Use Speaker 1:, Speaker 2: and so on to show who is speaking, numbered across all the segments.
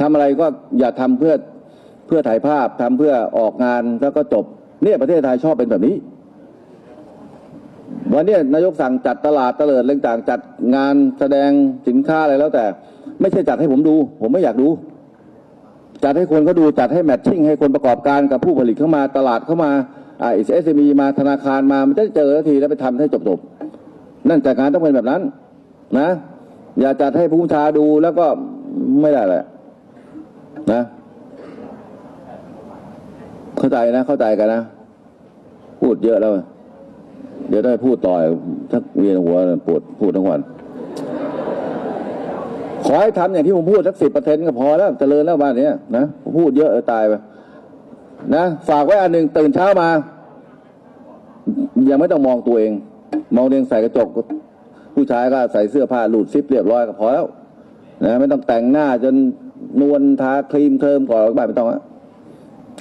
Speaker 1: ทำอะไรก็อย่าทำเพื่อเพื่อถ่ายภาพทำเพื่อออกงานแล้วก็จบเนี่ยประเทศไทยชอบเป็นแบบนี้ วันนี้นายกสั่งจัดตลาดตะเลิดเรื่องต่างจัดงานแสดงสินค้าอะไรแล้วแต่ ไม่ใช่จัดให้ผมดู ผมไม่อยากดู จัดให้คนเขาดูจัดให้แมทชิ่งให้คนประกอบการกับผู้ผลิตเข้ามาตลาดเข้ามาอ่าเอสเอ็มีมาธนาคารมามันจะได้เจอทันทีแล้วไปทำให้จบๆนั่นจัดงานต้องเป็นแบบนั้น นะ อย่าจัดให้ผู้ชาดูแล้วก็ไม่ได้แหละ นะ เข้าใจนะ เข้าใจกันนะ พูดเยอะแล้ว เดี๋ยวได้พูดต่อยทักเวียนหัวปวดพูดทั้งวัน ขอให้ทำอย่างที่ผมพูดสักสิบเปอร์เซ็นต์ก็พอแล้วเจริญแล้วบ้านนี้นะพูดเยอะตายไปนะฝากไว้อันหนึ่งตื่นเช้ามา ยังไม่ต้องมองตัวเอง มองเองใส่กระจก ผู้ชายก็ใส่เสื้อผ้าหลุดซิปเรียบร้อยก็พอแล้วนะไม่ต้องแต่งหน้าจน นวลทาครีมเทิมก่อนบ้านไม่ต้องอะ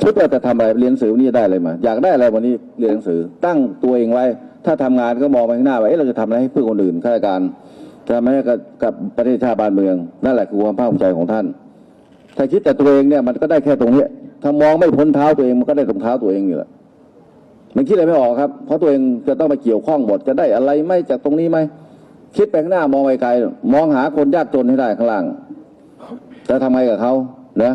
Speaker 1: คิดว่าจะทำอะไรเรียนหนังสือวันนี้ได้อะไรมา อยากได้อะไรวันนี้เรียนหนังสือ ตั้งตัวเองไว้ ถ้าทำงานก็มองไปข้างหน้าว่าเอ๊ะเราจะทำอะไรให้เพื่อคนอื่นข้าราชการจะไม่ให้กับกับประเทศชาติบ้านเมืองนั่นแหละคือความภาคภูมิใจของท่าน ถ้าคิดแต่ตัวเองเนี่ยมันก็ได้แค่ตรงนี้ถ้ามองไม่พ้นเท้าตัวเองมันก็ได้ตรงเท้าตัวเองอยู่แหละมันคิดอะไรไม่ออกครับ เพราะตัวเองจะต้องไปเกี่ยวข้องหมดจะได้อะไรไหมจากตรงนี้ไหมคิดไปข้างหน้ามองไปไกลมองหาคนยากจนให้ได้ข้างล่าง จะทำไงกับเขานะ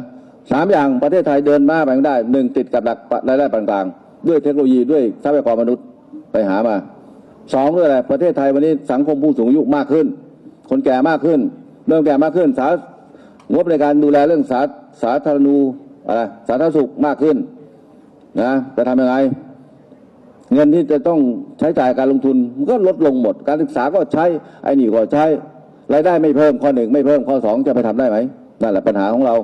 Speaker 1: สามอย่างประเทศไทยเดินหน้าไปได้หนึ่งติดกับหลักรายได้ปานกลาง ด้วยเทคโนโลยีด้วยทรัพยากรมนุษย์ไปหามาสองด้วยอะไรประเทศไทยวันนี้สังคมผู้สูงอายุมากขึ้น คนแก่มากขึ้น เริ่มแก่มากขึ้นสางบในการดูแลเรื่องสาสาธารณูอะไรสาธารณสุขมากขึ้นนะจะทำยังไง เงินที่จะต้องใช้จ่ายการลงทุนมันก็ลดลงหมด การศึกษาก็ใช้ไอ้นี่ก็ใช้รายได้ไม่เพิ่มข้อหนึ่งไม่เพิ่มข้อสองจะไปทำได้ไหม นั่นแหละปัญหาของเรา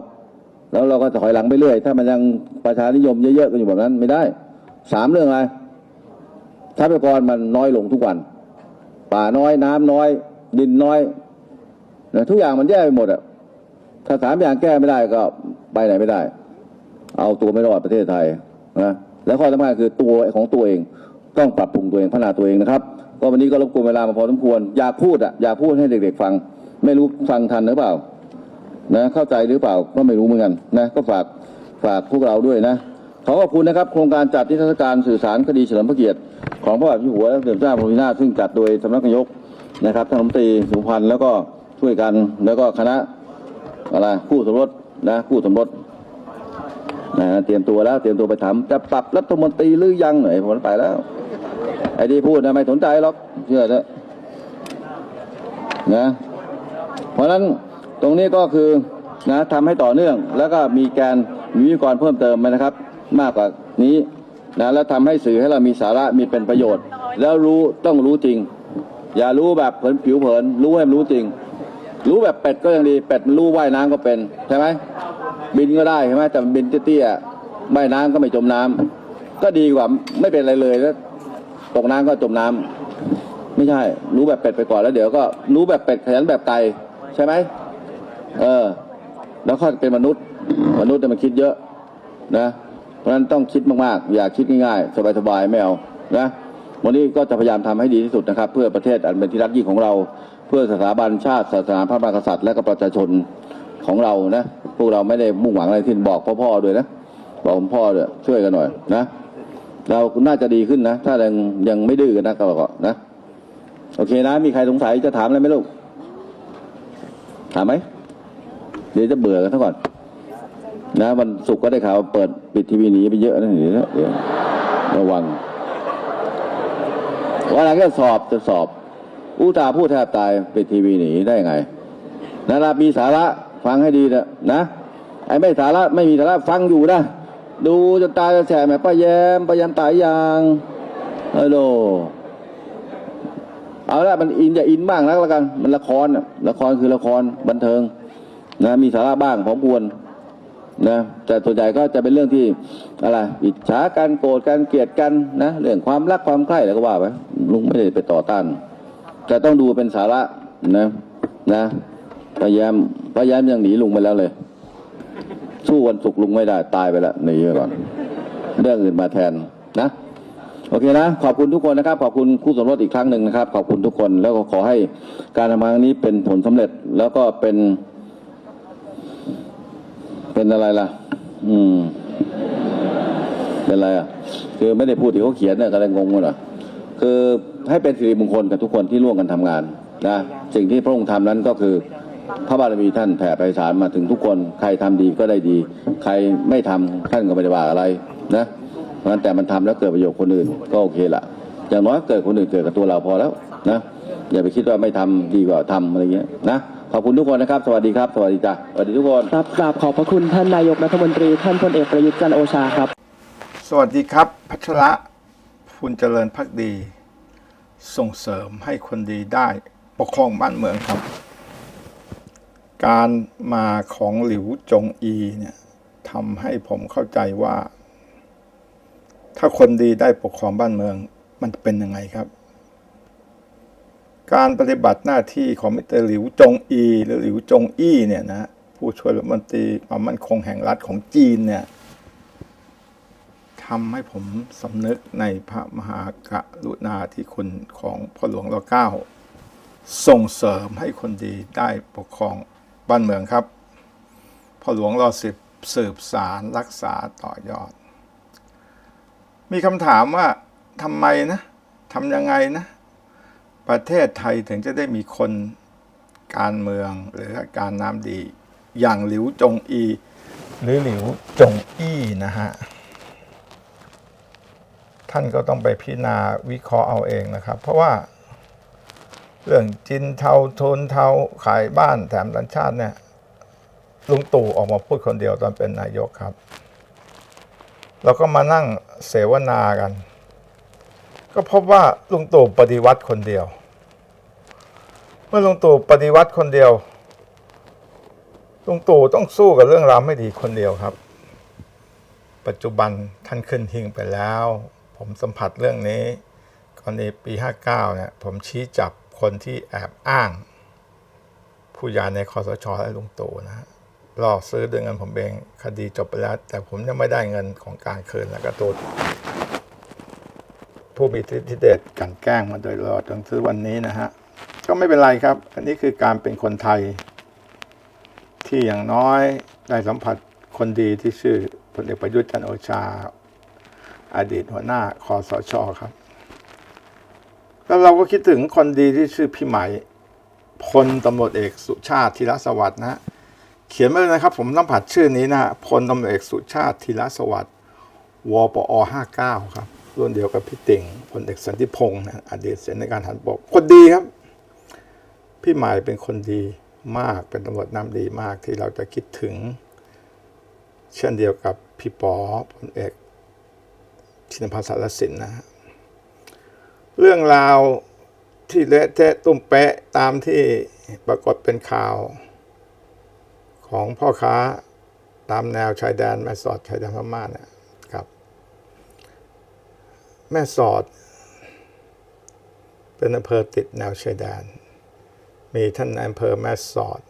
Speaker 1: แล้วเราก็ถอยหลังไปเรื่อย ถ้ามันยังประชานิยมเยอะๆกันอยู่แบบนั้นไม่ได้สามเรื่องอะไรทรัพยากรมันน้อยลงทุกวัน ป่าน้อยน้ำน้อย ดินน้อยนะทุกอย่างมันแย่ไปหมดอะถ้าสามอย่างแก้ไม่ได้ก็ไปไหนไม่ได้ เอาตัวไม่รอดประเทศไทยนะและข้อสำคัญคือตัวของตัวเอง ต้องปรับปรุงตัวเองพัฒนาตัวเองนะครับ ก็วันนี้ก็รบกวนเวลามาพอสมควร อยากพูดอะอยากพูดให้เด็กๆฟัง ไม่รู้ฟังทันหรือเปล่า นะเข้าใจหรือเปล่าก็ไม่รู้เหมือนกันนะก็ฝากฝากพวกเราด้วยนะขอขอบคุณนะครับ โครงการจัดนิทรรศการสื่อสารคดีเฉลิมพระเกียรติของพระบาทสมเด็จพระหัวและสมเด็จเจ้าพระบรมนาซึ่งจัดโดยสำนักนายกนะครับท่านรัฐมนตรีสุพันธ์แล้วก็ช่วยกันแล้วก็คณะอะไรคู่สมรสนะคู่สมรสนะเตรียมตัวแล้วเตรียมตัวไปถามจะปรับรัฐมนตรีหรือยังหน่อยผมไปแล้วไอ้ที่พูดนะไม่สนใจหรอกเชื่อเถอะนะเพราะฉะนั้น ตรงนี้ก็คือนะทำให้ต่อเนื่อง แล้วก็มีการมีวิกรเพิ่มเติมนะครับ มากกว่านี้นะแล้วทำให้สื่อให้เรามีสาระมีเป็นประโยชน์ แล้วรู้ต้องรู้จริง อย่ารู้แบบเผินผิวเผิน รู้ให้มันรู้จริง รู้แบบเป็ดก็ยังดีเป็ดมันรู้ว่ายน้ำก็เป็นใช่ไหมบินก็ได้ใช่ไหมแต่บินเตี้ยๆว่ายน้ำก็ไม่จมน้ำก็ดีกว่าไม่เป็นอะไรเลยแล้วตกน้ำก็จมน้ำไม่ใช่ รู้แบบเป็ดไปก่อนแล้วเดี๋ยวก็รู้แบบเป็ดขยันแบบไก่ใช่ไหม เออ แล้วค่อยเป็นมนุษย์ มนุษย์เนี่ยมันคิดเยอะนะ เพราะฉะนั้นต้องคิดมากๆ อย่าคิดง่ายๆ สบายๆ ไม่เอานะวันนี้ก็จะพยายามทำให้ดีที่สุดนะครับ เพื่อประเทศอันเป็นที่รักยิ่งของเรา เพื่อสถาบันชาติศาสนาพระมหากษัตริย์และก็ประชาชนของเรานะพวกเราไม่ได้มุ่งหวังอะไรที่บอกพ่อพ่อด้วยนะบอกคุณพ่อด้วยช่วยกันหน่อยนะเราน่าจะดีขึ้นนะ ถ้ายังยังไม่ดื้อกันนะก็บอกนะ โอเคนะ มีใครสงสัยจะถามอะไรไหมลูก ถามไหม เดี๋ยวจะเบื่อกันทั้งก่อนนะวันศุกร์ก็ได้ข่าวเปิดปิดทีวีหนีไปเยอะนะเดี๋ยวเดี๋ยวระวังวันหลังก็สอบจะสอบ อุตส่าห์พูดแทบตายปิดทีวีหนีได้ไงนารามีสาระฟังให้ดีนะนะไอ้ไม่สาระไม่มีสาระฟังอยู่นะดูจนตายจะแฉแม่ป้าแยมป้าแยมตายยางฮัลโหลเอาละมันอินจะอินบ้างนักแล้วกัน มันละครละครคือละครบันเทิง นะมีสาระบ้างของควรนะแต่ส่วนใหญ่ก็จะเป็นเรื่องที่อะไรอิจฉากันโกรธกันเกลียดกันนะเรื่องความรักความใคร่อะไรก็ว่าไปลุงไม่ได้ไปต่อต้าน แต่ต้องดูเป็นสาระนะนะพยายามพยายามยังหนีลุงไปแล้วเลย สู้วันศุกร์ลุงไม่ได้ตายไปแล้วหนีไปก่อน เรื่องอื่นมาแทนนะโอเคนะ ขอบคุณทุกคนนะครับ ขอบคุณคู่สมรสอีกครั้งหนึ่งนะครับ ขอบคุณทุกคนแล้วก็ขอให้การทำงานครั้งนี้เป็นผลสำเร็จแล้วก็เป็น เป็นอะไรล่ะ อืม เป็นอะไรอะ คือไม่ได้พูดที่เขาเขียนเนี่ยก็เลยงงหมดอะคือให้เป็นสิริมงคลกับทุกคนที่ร่วมกันทำงานนะสิ่งที่พระองค์ทำนั้นก็คือพระบารมีท่านแผ่ไพศาลมาถึงทุกคน ใครทำดีก็ได้ดี ใครไม่ทำท่านก็ไม่ได้ว่าอะไรนะเพราะนั้นแต่มันทำแล้วเกิดประโยชน์คนอื่นก็โอเคละอย่างน้อยเกิดคนอื่นเกิดกับตัวเราพอแล้วนะอย่าไปคิดว่าไม่ทำดีกว่าทำอะไรเงี้ยนะ ขอบคุณทุกคนนะครับ สวัสดีครับ สวัสดีจ้ะสวัสดีทุกคน
Speaker 2: ครับกราบขอบพระคุณท่านนายกรัฐมนตรี ท่านพลเอกประยุทธ์จันทร์โอชาครับ
Speaker 3: สวัสดีครับ พัชระพุนเจริญพักดี ส่งเสริมให้คนดีได้ปกครองบ้านเมืองครับ การมาของหลิวจงอีเนี่ยทำให้ผมเข้าใจว่า ถ้าคนดีได้ปกครองบ้านเมือง มันจะเป็นยังไงครับ การปฏิบัติหน้าที่ของมิสเตอร์หลิวจงอี หรือหลิวจงอี้เนี่ยนะผู้ช่วยรัฐมนตรีความมั่นคงแห่งรัฐของจีนเนี่ยทำให้ผมสำนึกในพระมหากรุณาธิคุณของพ่อหลวงรัเก้าส่งเสริมให้คนดีได้ปกครองบ้านเมืองครับพ่อหลวงรอสิบสืบสารรักษาต่อยอด มีคำถามว่าทำไมนะทำยังไงนะ ประเทศไทยถึงจะได้มีคนการเมืองหรือการน้ำดี อย่างหลิวจงอี หรือหลิวจงอี้นะฮะ ท่านก็ต้องไปพิจารณาวิเคราะห์เอาเองนะครับ เพราะว่า เรื่องจินเทาทุนเทาขายบ้านแถมสัญชาติเนี่ยลุงตู่ออกมาพูดคนเดียวตอนเป็นนายกครับ เราก็มานั่งเสวนากัน ก็พบว่าลุงตู่ปฏิวัติคนเดียว เมื่อลุงตู่ปฏิวัติคนเดียวลุงตู่ต้องสู้กับเรื่องราวไม่ดีคนเดียวครับ ปัจจุบันท่านขึ้นหิงไปแล้ว ผมสัมผัสเรื่องนี้กรณีปี 59 เนี่ย ผมชี้จับคนที่แอบอ้าง ผู้ใหญ่ในคอสชและลุงตู่นะฮะล่อซื้อด้วยเงินผมเอง คดีจบไปแล้ว แต่ผมยังไม่ได้เงินของการคืนแล้วก็ตัว ผู้มีทิธิเดชกันแกล้งมาโดยตลอดจนถึงวันนี้นะฮะ ก็ไม่เป็นไรครับ อันนี้คือการเป็นคนไทย ที่อย่างน้อยได้สัมผัสคนดีที่ชื่อพลเอกประยุทธ์จันโอชา อดีตหัวหน้าคอสชครับ แล้วเราก็คิดถึงคนดีที่ชื่อพี่ไหมพลตำรวจเอกสุชาติธีรสวัสดิ์นะเขียนมาเลยนะครับ ผมต้องผัดชื่อนี้นะฮะพลตำรวจเอกสุชาติธีรสวัสดิ์วปอ 59 ครับ รุ่นเดียวกับพี่ติ่งพลเอกสันติพงศ์นะอดีตเสนาการทหารบกคนดีครับ พี่หมายเป็นคนดีมากเป็นตำรวจน้ำดีมากที่เราจะคิดถึง เช่นเดียวกับพี่ปอพลเอกชินพัฒน์สารสินนะเรื่องราวที่เละเทะตุ้มเป๊ะตามที่ปรากฏเป็นข่าว ของพ่อค้าตามแนวชายแดนแม่สอดชายแดนพม่าเนี่ย แม่สอด เป็นอำเภอติดแนวชายแดน มีท่านอำเภอแม่สอด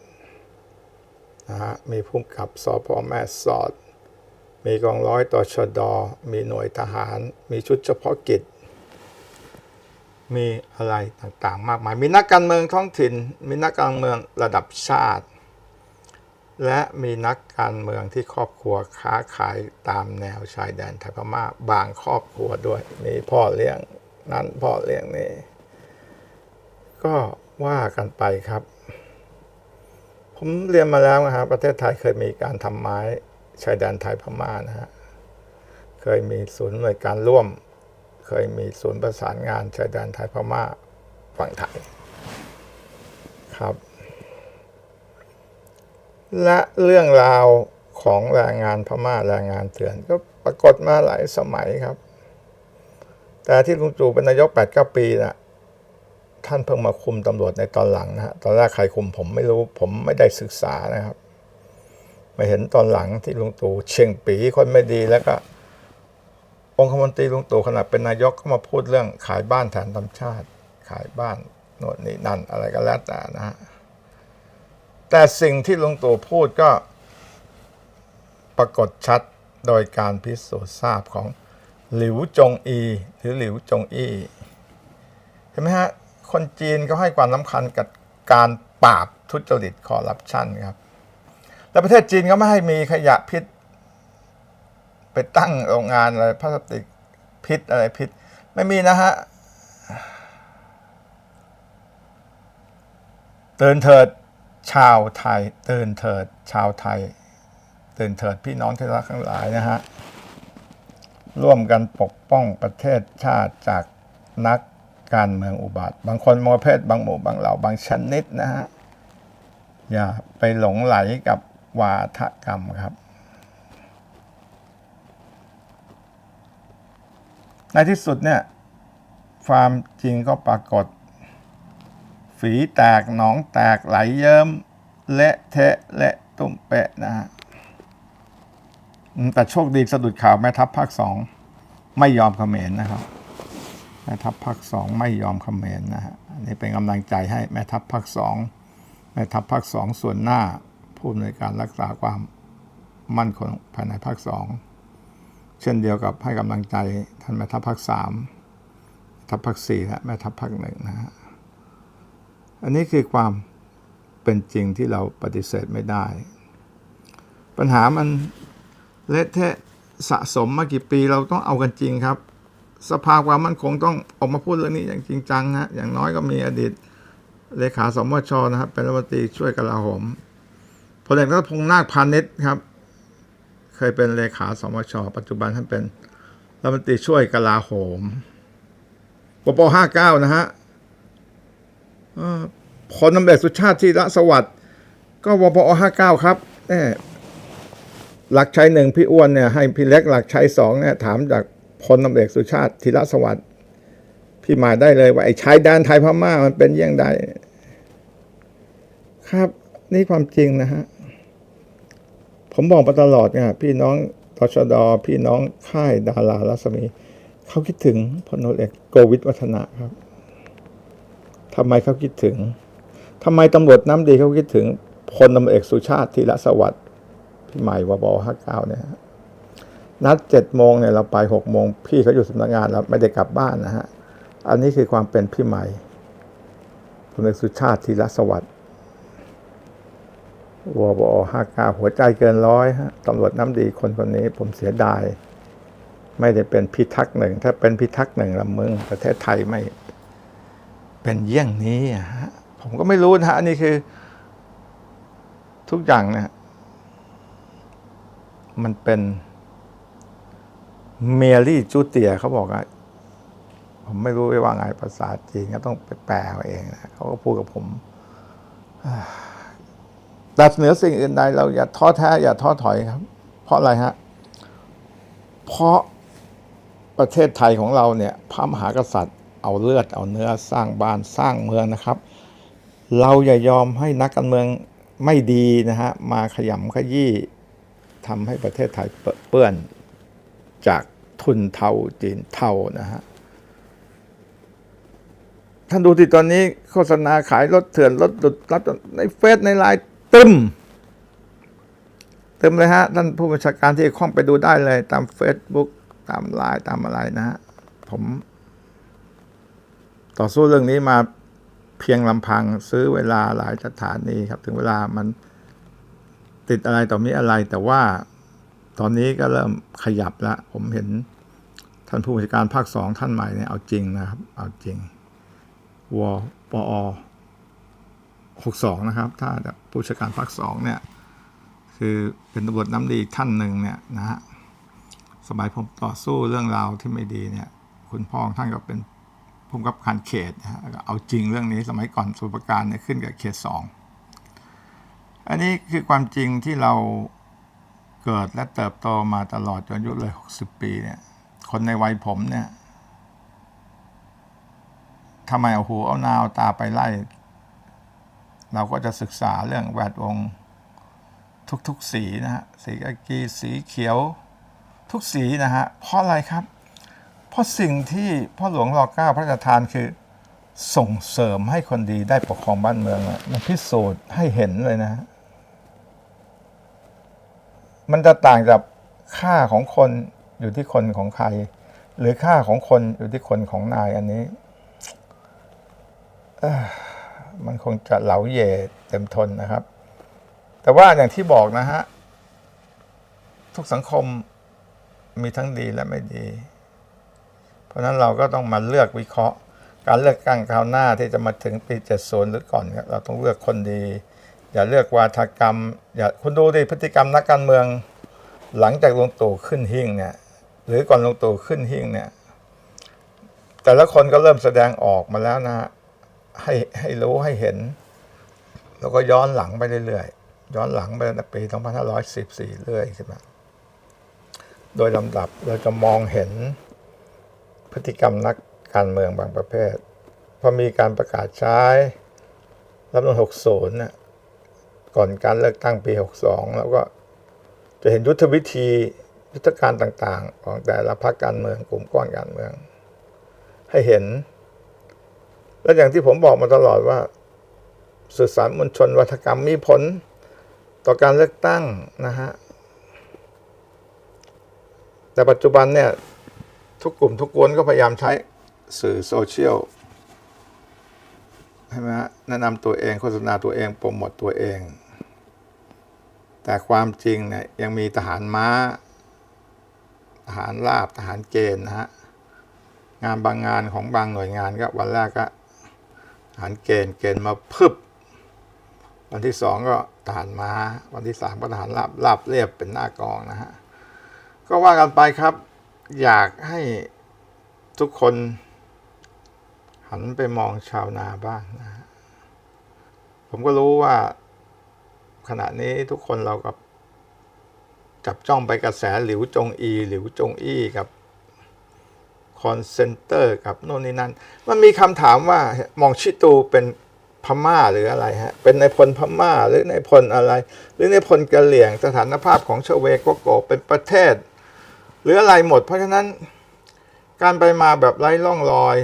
Speaker 3: นะฮะมีผู้กับสพแม่สอด มีกองร้อยต่อชดอมีหน่วยทหาร มีชุดเฉพาะกิจ มีอะไรต่างๆ มากมาย มีนักการเมืองท้องถิ่น มีนักการเมืองระดับชาติ และมีนักการเมืองที่ครอบครัวค้าขายตามแนวชายแดนไทยพม่าบางครอบครัวด้วย มีพ่อเลี้ยงนั้นพ่อเลี้ยงนี่ก็ว่ากันไปครับ ผมเรียนมาแล้วนะฮะประเทศไทยเคยมีการทำไม้ชายแดนไทยพม่านะฮะเคยมีศูนย์หน่วยการร่วม เคยมีศูนย์ประสานงานชายแดนไทยพม่าฝั่งไทยครับ และเรื่องราวของแรงงานพม่าแรงงานเถื่อน ก็ปรากฏมาหลายสมัยครับ แต่ที่ลุงตู่เป็นนายก8 9ปีนะท่านเพิ่งมาคุมตำรวจในตอนหลังนะฮะตอนแรกใครคุมผมไม่รู้ผมไม่ได้ศึกษานะครับ มาเห็นตอนหลังที่ลุงตู่เชียงปีคนไม่ดีแล้วก็องคมนตรีลุงตู่ขณะเป็นนายกก็มาพูดเรื่องขายบ้านแทนธรรมชาติ ขายบ้านโน่นนี่นั่นอะไรก็แล้วแต่นะฮะ แต่สิ่งที่ลุงตู่พูดก็ปรากฏชัดโดยการพิสูจน์ทราบของหลิวจงอี หรือหลิวจงอี้ เห็นไหมฮะ คนจีนก็ให้ความสำคัญกับการปราบทุจริตคอร์รัปชันครับแต่ประเทศจีนก็ไม่ให้มีขยะพิษ ไปตั้งโรงงานอะไรพลาสติกพิษอะไรพิษ ไม่มีนะฮะตื่นเถิด ชาวไทยตื่นเถิด ชาวไทยตื่นเถิดพี่น้องที่รักทั้งหลายนะฮะร่วมกันปกป้องประเทศชาติจากนักการเมืองอุบาท บางคนมเพศบางหมู่บางเหล่าบางชนิดนะฮะ อย่าไปหลงไหลกับวาทกรรมครับ ในที่สุดเนี่ย ความจริงก็ปรากฏ ฝีแตกหนองแตกไหลเยิ้มเละเทะเละตุ้มเปะนะฮะแต่โชคดีสะดุดข่าวแม่ทัพภาคสองไม่ยอมเขมรนนะครับ แม่ทัพภาคสองไม่ยอมเขมรนนะฮะนนี้เป็นกำลังใจให้แม่ทัพภาคสองแม่ทัพภาคสองส่วนหน้าผู้อำนวยการรักษาความมั่นคงภายในภาคสองเช่นเดียวกับให้กำลังใจท่านแม่ทัพภาคสามทัพภาคสี่และแม่ทัพภาคหนึ่งนะฮะ อันนี้คือความเป็นจริงที่เราปฏิเสธไม่ได้ ปัญหามันเละเทะสะสมมากี่ปีเราต้องเอากันจริงครับ สภาความมั่นคงต้องออกมาพูดเรื่องนี้อย่างจริงจังฮะอย่างน้อยก็มีอดีตเลขาสมชนะครับ เป็นรัฐมนตรีช่วยกลาโหมพลเอกนัทพงษ์นาคพาณิชย์ครับ เคยเป็นเลขาสมช ปัจจุบันท่านเป็นรัฐมนตรีช่วยกลาโหมปปห้าเก้านะฮะ เอ่อพลตำรวจสุชาติที่ละสวัสดิ์ก็วปห้าเก้าครับแน่หลักชัยหนึ่งพี่อ้วนเนี่ยให้พี่เล็กหลักชัยสองเนี่ยถามจากพลตำรวจสุชาติธีรสวัสดิ์พี่หมายได้เลยว่าไอ้ชายแดนไทยพม่ามันเป็นยี่ยงใดครับ นี่ความจริงนะฮะ ผมบอกมาตลอดเนี่ยพี่น้องตชดพี่น้องค่ายดารารัศมี เขาคิดถึงพลนเอกโกวิทวัฒนะครับ ทำไมเขาคิดถึงทำไมตำรวจน้ำดีเขาคิดถึงพลตำรวจเอกสุชาติธีระสวัสดิ์พี่ใหม่วบห้าเก้าเนี่ยนัดเจ็ดโมงเนี่ยเราไปหกโมงพี่เขาอยู่สำนักงานแล้วไม่ได้กลับบ้านนะฮะ อันนี้คือความเป็นพี่ใหม่พลเอกสุชาติธีระสวัสดิ์วบอห้าเก้าหัวใจเกินร้อยฮะตำรวจน้ำดีคนคนนี้ผมเสียดาย ไม่ได้เป็นพิทักษ์หนึ่ง ถ้าเป็นพิทักษ์หนึ่งละมึงประเทศไทยไม่ เป็นเยี่ยงนี้อะฮะผมก็ไม่รู้นะฮะอันนี้คือ ทุกอย่างเนี่ยมันเป็นเมียรี่จูเตียเขาบอกว่าผมไม่รู้ว่าไงภาษาจีนก็ต้องไปแปลเอาเองนะเขาก็พูดกับผมแต่เหนือสิ่งอื่นใดเราอย่าท้อแท้ อย่าท้อถอยครับ เพราะอะไรฮะ เพราะประเทศไทยของเราเนี่ย พระมหากษัตริย์ เอาเลือดเอาเนื้อสร้างบ้านสร้างเมืองนะครับ เราอย่ายอมให้นักการเมืองไม่ดีนะฮะมาขยำขยี้ทำให้ประเทศไทยเปื้อนจากทุนเทาจีนเทานะฮะท่านดูที่ตอนนี้โฆษณาขายรถเถื่อนรถดุดรับในเฟซในไลน์ตึมตึมเลยฮะท่านผู้บัญชาการที่ข้องไปดูได้เลยตาม Facebook ตามไลน์ตามอะไรนะฮะผม ต่อสู้เรื่องนี้มาเพียงลำพังซื้อเวลาหลายสถานีครับ ถึงเวลามันติดอะไรต่อมีอะไร แต่ว่าตอนนี้ก็เริ่มขยับแล้วผมเห็นท่านผู้บัญชาการภาคสองท่านใหม่เนี่ยเอาจริงนะครับ เอาจริงวปอหกสองนะครับ ถ้าผู้จัดการภาคสองเนี่ย คือเป็นตำรวจน้ำดีท่านหนึ่งเนี่ยนะฮะสมัยผมต่อสู้เรื่องราวที่ไม่ดีเนี่ย คุณพ่อท่านก็เป็น ผู้กำกับการเขตเอาจริงเรื่องนี้สมัยก่อนสุประการเนี่ยขึ้นกับเขตสองอันนี้คือความจริงที่เราเกิดและเติบโตมาตลอดจนอายุเลยหกสิบปีเนี่ย คนในวัยผมเนี่ยทำไมเอาหูเอานาวตาไปไล่ เราก็จะศึกษาเรื่องแวดวงทุกๆสีนะฮะสีกากีสีเขียวทุกสีนะฮะเพราะอะไรครับ เพราะสิ่งที่พ่อหลวงรอเก้าพระราชทานคือส่งเสริมให้คนดีได้ปกครองบ้านเมืองมันพิสูจน์ให้เห็นเลยนะ มันจะต่างจากค่าของคนอยู่ที่คนของใคร หรือค่าของคนอยู่ที่คนของนายอันนี้มันคงจะเหลาเย่เต็มทนนะครับ แต่ว่าอย่างที่บอกนะฮะ ทุกสังคมมีทั้งดีและไม่ดี ราะฉะนั้นเราก็ต้องมาเลือกวิเคราะห์ การเลือกตั้งคราวหน้าที่จะมาถึงปี 70 หรือก่อน เราต้องเลือกคนดี อย่าเลือกวาทกรรม อย่าคุณดูดิพฤติกรรมนักการเมือง หลังจากลงตู่ขึ้นหิ้งเนี่ยหรือก่อนลงตู่ขึ้นหิ้งเนี่ยแต่ละคนก็เริ่มแสดงออกมาแล้วนะฮะให้ให้รู้ให้เห็น แล้วก็ย้อนหลังไปเรื่อยๆย้อนหลังไปตั้งแต่ปี 2514 เรื่อยใช่ไหมโดยลำดับเราจะมองเห็น พฤติกรรมนักการเมืองบางประเภท พอมีการประกาศใช้รัฐธรรมนูญ60น่ะก่อนการเลือกตั้งปี 62 แล้วก็จะเห็นยุทธวิธียุทธการต่างๆ ของแต่ละพรรคการเมืองกลุ่มก้อนการเมือง ให้เห็น และอย่างที่ผมบอกมาตลอดว่าสื่อสารมวลชนวัฒกรรมมีผลต่อการเลือกตั้งนะฮะ แต่ปัจจุบันเนี่ย ทุกกลุ่มทุกกวนก็พยายามใช้สื่อโซเชียลใช่ไหมฮะแนะนำตัวเองโฆษณาตัวเองโปรโมตตัวเอง แต่ความจริงเนี่ยยังมีทหารม้า ทหารราบทหารเกณฑ์นะฮะงานบางงานของบางหน่วยงานก็วันแรกก็ทหารเกณฑ์เกณฑ์มาพึบวันที่สองก็ทหารม้า วันที่สามก็ทหารราบราบเรียบเป็นหน้ากองนะฮะ ก็ว่ากันไปครับ อยากให้ทุกคนหันไปมองชาวนาบ้างนะฮะผมก็รู้ว่าขณะนี้ทุกคนเรากับจับจ้องไปกระแสหลิวจงอี หลิวจงอี้กับคอนเซนเตอร์กับโน่นนี่นั่น มันมีคำถามว่ามองชิตูเป็นพม่าหรืออะไรฮะ เป็นในพลพม่าหรือในพลอะไร หรือในพลกะเหลี่ยงสถานภาพของชเวโกโกเป็นประเทศ หรืออะไรหมด เพราะฉะนั้นการไปมาแบบไร้ร่องรอย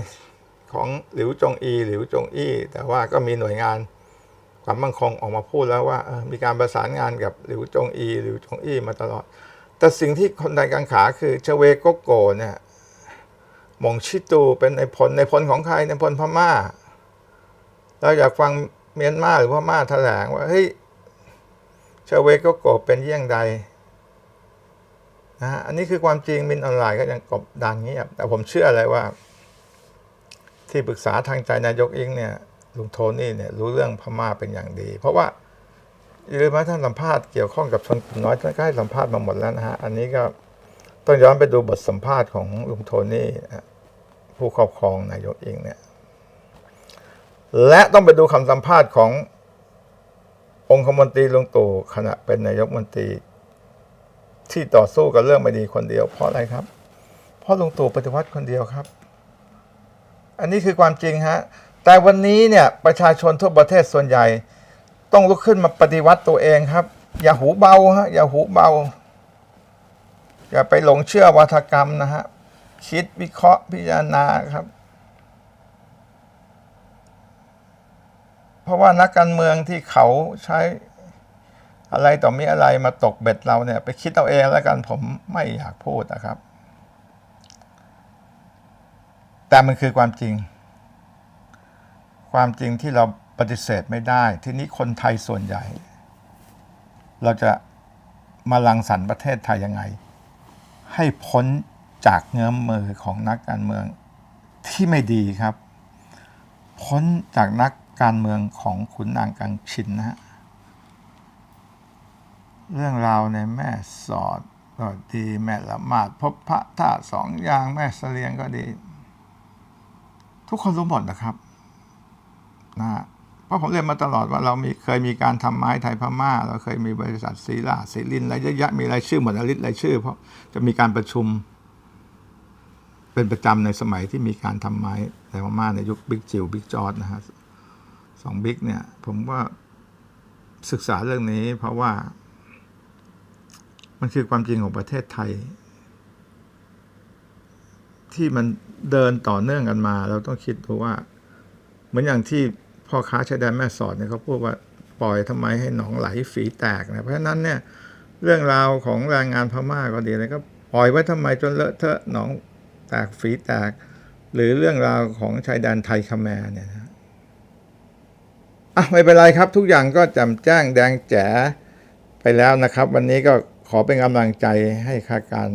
Speaker 3: ของหลิวจงอีหลิวจงอี้ แต่ว่าก็มีหน่วยงานความมั่นคงออกมาพูดแล้วว่ามีการประสานงานกับหลิวจงอีหลิวจงอี้มาตลอด แต่สิ่งที่คนไทยกังขาคือเชเวโกโกเนี่ยมงชิตูเป็นในพลในพลของใครในพลพม่า เราอยากฟังเมียนมาหรือพม่าแถลงว่าเฮ้ยเชเวโกโกเป็นเยี่ยงใด นะอันนี้คือความจริงมินออนไลน์ก็ยังกบดันเงียบแต่ผมเชื่อเลยว่า ที่ปรึกษาทางใจนายกอิงเนี่ยลุงโทนี่เนี่ยรู้เรื่องพม่าเป็นอย่างดี เพราะว่าอย่าลืมว่าท่านสัมภาษณ์เกี่ยวข้องกับชนกลุ่มน้อยท่านก็ให้สัมภาษณ์มาหมดแล้วนะฮะอันนี้ก็ต้องย้อนไปดูบทสัมภาษณ์ของลุงโทนี่ผู้ครอบครองนายกเองเนี่ยและต้องไปดูคำสัมภาษณ์ขององคมนตรีลุงตู่ขณะเป็นนายกมนตรี ที่ต่อสู้กับเรื่องไม่ดีคนเดียว เพราะอะไรครับ เพราะลุงตู่ปฏิวัติคนเดียวครับ อันนี้คือความจริงฮะ แต่วันนี้เนี่ยประชาชนทั่วประเทศส่วนใหญ่ ต้องลุกขึ้นมาปฏิวัติตัวเองครับ อย่าหูเบาฮะอย่าหูเบา อย่าไปหลงเชื่อวัฒกรรมนะฮะคิดวิเคราะห์พิจารณาครับ เพราะว่านักการเมืองที่เขาใช้ อะไรต่อมีอะไรมาตกเบ็ดเราเนี่ยไปคิดเอาเองแล้วกันผมไม่อยากพูดนะครับ แต่มันคือความจริง ความจริงที่เราปฏิเสธไม่ได้ ทีนี้คนไทยส่วนใหญ่ เราจะมาลังสรรประเทศไทยยังไง ให้พ้นจากเงื้อมมือของนักการเมืองที่ไม่ดีครับ พ้นจากนักการเมืองของขุนนางกังชินนะฮะ เรื่องราวในแม่สอดก็ดีแม่ละมาดพบพระท่าสองอย่างแม่เสลียงก็ดี ทุกคนรู้หมดนะครับนะฮะเพราะผมเรียนมาตลอดว่าเรามีเคยมีการทำไม้ไทยพม่า เราเคยมีบริษัทศรีลาศรีลินอะไรเยอะแยะมีรายชื่อหมดอลิศรายชื่อ เพราะจะมีการประชุม เป็นประจำในสมัยที่มีการทำไม้ไทยพม่าในยุคบิ๊กจิวบิ๊กจอร์ดนะฮะสองบิ๊กเนี่ย ผมว่าศึกษาเรื่องนี้เพราะว่า มันคือความจริงของประเทศไทย ที่มันเดินต่อเนื่องกันมา เราต้องคิดดูว่า เหมือนอย่างที่พ่อค้าชายแดนแม่สอดเนี่ยเขาพูดว่าปล่อยทำไมให้หนองไหลฝีแตกนะเพราะฉะนั้นเนี่ยเรื่องราวของแรงงานพม่าก็ดีเลยก็ปล่อยไว้ทำไมจนเลอะเทอะหนองแตกฝีแตก หรือเรื่องราวของชายแดนไทยคแมรเนี่ยนะอะไม่เป็นไรครับทุกอย่างก็จำแจ้งแดงแจ๋ไปแล้วนะครับ วันนี้ก็ ขอเป็นกำลังใจให้ข้าการ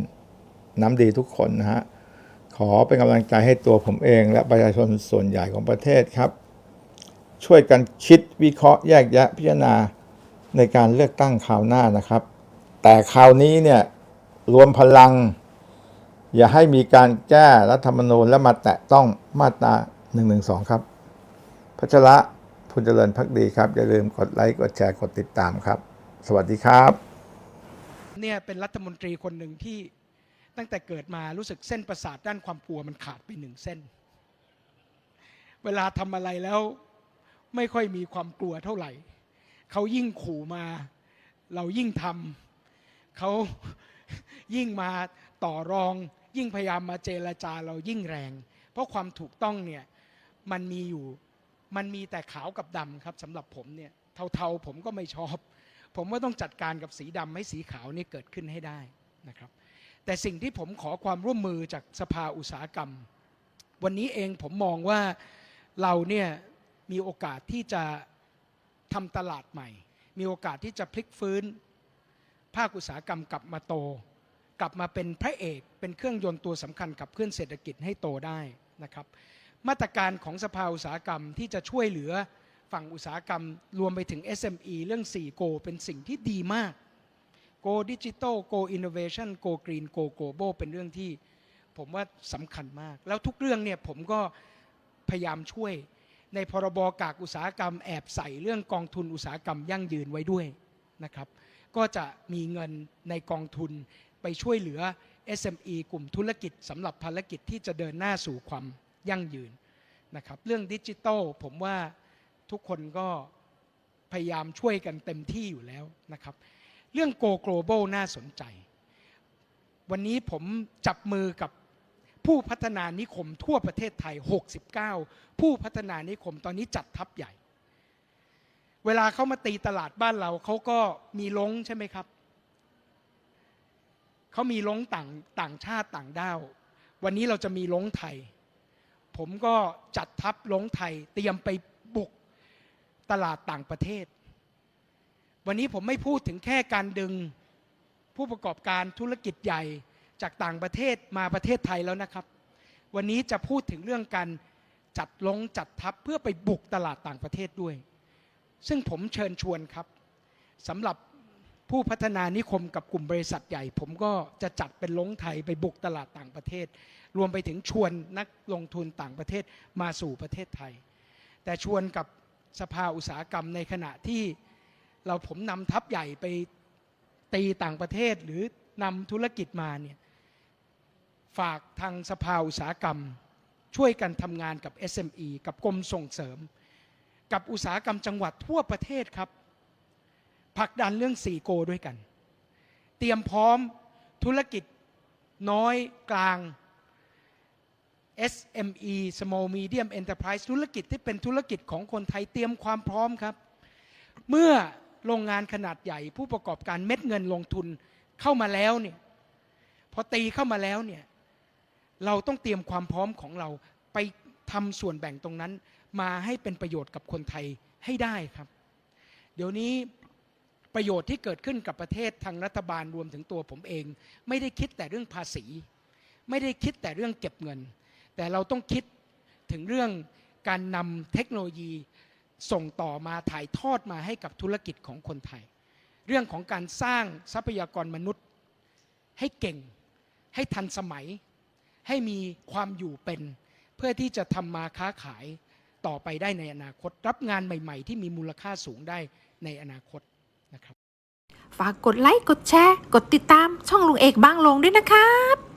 Speaker 3: น้ำดีทุกคนนะฮะ ขอเป็นกำลังใจให้ตัวผมเอง และประชาชนส่วนใหญ่ของประเทศครับ ช่วยกันคิดวิเคราะห์แยกแยะพิจารณาในการเลือกตั้งคราวหน้านะครับ แต่คราวนี้เนี่ยรวมพลัง อย่าให้มีการแก้รัฐธรรมนูญและมาแตะต้องมาตรา1นึครับ พัชระพุนเจริญพักดีครับ อย่าลืมกดไลค์ กดแชร์ กดติดตามครับ สวัสดีครับ
Speaker 4: เนี่ยเป็นรัฐมนตรีคนหนึ่งที่ตั้งแต่เกิดมารู้สึกเส้นประสาทด้านความกลัวมันขาดไปหนึ่งเส้น เวลาทำอะไรแล้วไม่ค่อยมีความกลัวเท่าไหร่ เขายิ่งขู่มา เรายิ่งทำเขายิ่งมาต่อรอง ยิ่งพยายามมาเจรจาเรายิ่งแรง เพราะความถูกต้องเนี่ยมันมีอยู่มันมีแต่ขาวกับดำครับสำหรับผมเนี่ยเทาๆผมก็ไม่ชอบ ผมว่าต้องจัดการกับสีดำให้สีขาวนี่เกิดขึ้นให้ได้นะครับ แต่สิ่งที่ผมขอความร่วมมือจากสภาอุตสาหกรรม วันนี้เองผมมองว่าเราเนี่ยมีโอกาสที่จะทำตลาดใหม่ มีโอกาสที่จะพลิกฟื้น ภาคอุตสาหกรรมกลับมาโต กลับมาเป็นพระเอก เป็นเครื่องยนต์ตัวสำคัญกับเคลื่อนเศรษฐกิจให้โตได้นะครับ มาตรการของสภาอุตสาหกรรมที่จะช่วยเหลือ ฝั่งอุตสาหกรรมรวมไปถึง SME เรื่อง4 Go เป็นสิ่งที่ดีมาก Go Digital Go Innovation Go Green Go Global เป็นเรื่องที่ผมว่าสำคัญมาก แล้วทุกเรื่องเนี่ยผมก็พยายามช่วยในพรบกากอุตสาหกรรมแอบใส่เรื่องกองทุนอุตสาหกรรมยั่งยืนไว้ด้วยนะครับ ก็จะมีเงินในกองทุนไปช่วยเหลือ SME กลุ่มธุรกิจสำหรับภารกิจที่จะเดินหน้าสู่ความยั่งยืนนะครับ เรื่องดิจิทัลผมว่า ทุกคนก็พยายามช่วยกันเต็มที่อยู่แล้วนะครับ เรื่อง Go Global น่าสนใจ วันนี้ผมจับมือกับผู้พัฒนานิคมทั่วประเทศไทย 69 ผู้พัฒนานิคมตอนนี้จัดทัพใหญ่ เวลาเขามาตีตลาดบ้านเราเขาก็มีลงใช่ไหมครับเขามีลงต่างต่างชาติต่างด้าว วันนี้เราจะมีลงไทย ผมก็จัดทัพลงไทยเตรียมไป ตลาดต่างประเทศ วันนี้ผมไม่พูดถึงแค่การดึงผู้ประกอบการธุรกิจใหญ่จากต่างประเทศมาประเทศไทยแล้วนะครับ วันนี้จะพูดถึงเรื่องการจัดลงจัดทัพเพื่อไปบุกตลาดต่างประเทศด้วย ซึ่งผมเชิญชวนครับสำหรับผู้พัฒนานิคมกับกลุ่มบริษัทใหญ่ ผมก็จะจัดเป็นลงไทยไปบุกตลาดต่างประเทศ รวมไปถึงชวนนักลงทุนต่างประเทศมาสู่ประเทศไทย แต่ชวนกับ สภาอุตสาหกรรมในขณะที่เราผมนำทัพใหญ่ไปตีต่างประเทศหรือนำธุรกิจมาเนี่ยฝากทางสภาอุตสาหกรรม ช่วยกันทำงานกับ SME กับกรมส่งเสริม กับอุตสาหกรรมจังหวัดทั่วประเทศครับผลักดันเรื่อง4โกด้วยกัน เตรียมพร้อมธุรกิจน้อยกลาง SME Small Medium Enterprise ธุรกิจที่เป็นธุรกิจของคนไทยเตรียมความพร้อมครับ เมื่อโรงงานขนาดใหญ่ ผู้ประกอบการเม็ดเงินลงทุนเข้ามาแล้วเนี่ยพอตีเข้ามาแล้วเนี่ยเราต้องเตรียมความพร้อมของเราไปทำส่วนแบ่งตรงนั้น มาให้เป็นประโยชน์กับคนไทยให้ได้ครับ เดี๋ยวนี้ประโยชน์ที่เกิดขึ้นกับประเทศทางรัฐบาลรวมถึงตัวผมเอง ไม่ได้คิดแต่เรื่องภาษี ไม่ได้คิดแต่เรื่องเก็บเงิน แต่เราต้องคิดถึงเรื่องการนำเทคโนโลยีส่งต่อมาถ่ายทอดมาให้กับธุรกิจของคนไทย เรื่องของการสร้างทรัพยากรมนุษย์ ให้เก่ง ให้ทันสมัย ให้มีความอยู่เป็น เพื่อที่จะทำมาค้าขายต่อไปได้ในอนาคต รับงานใหม่ ๆ ที่มีมูลค่าสูงได้ในอนาคตนะครับ
Speaker 5: ฝากกดไลค์กดแชร์ กดติดตามช่องลุงเอกบางลงด้วยนะครับ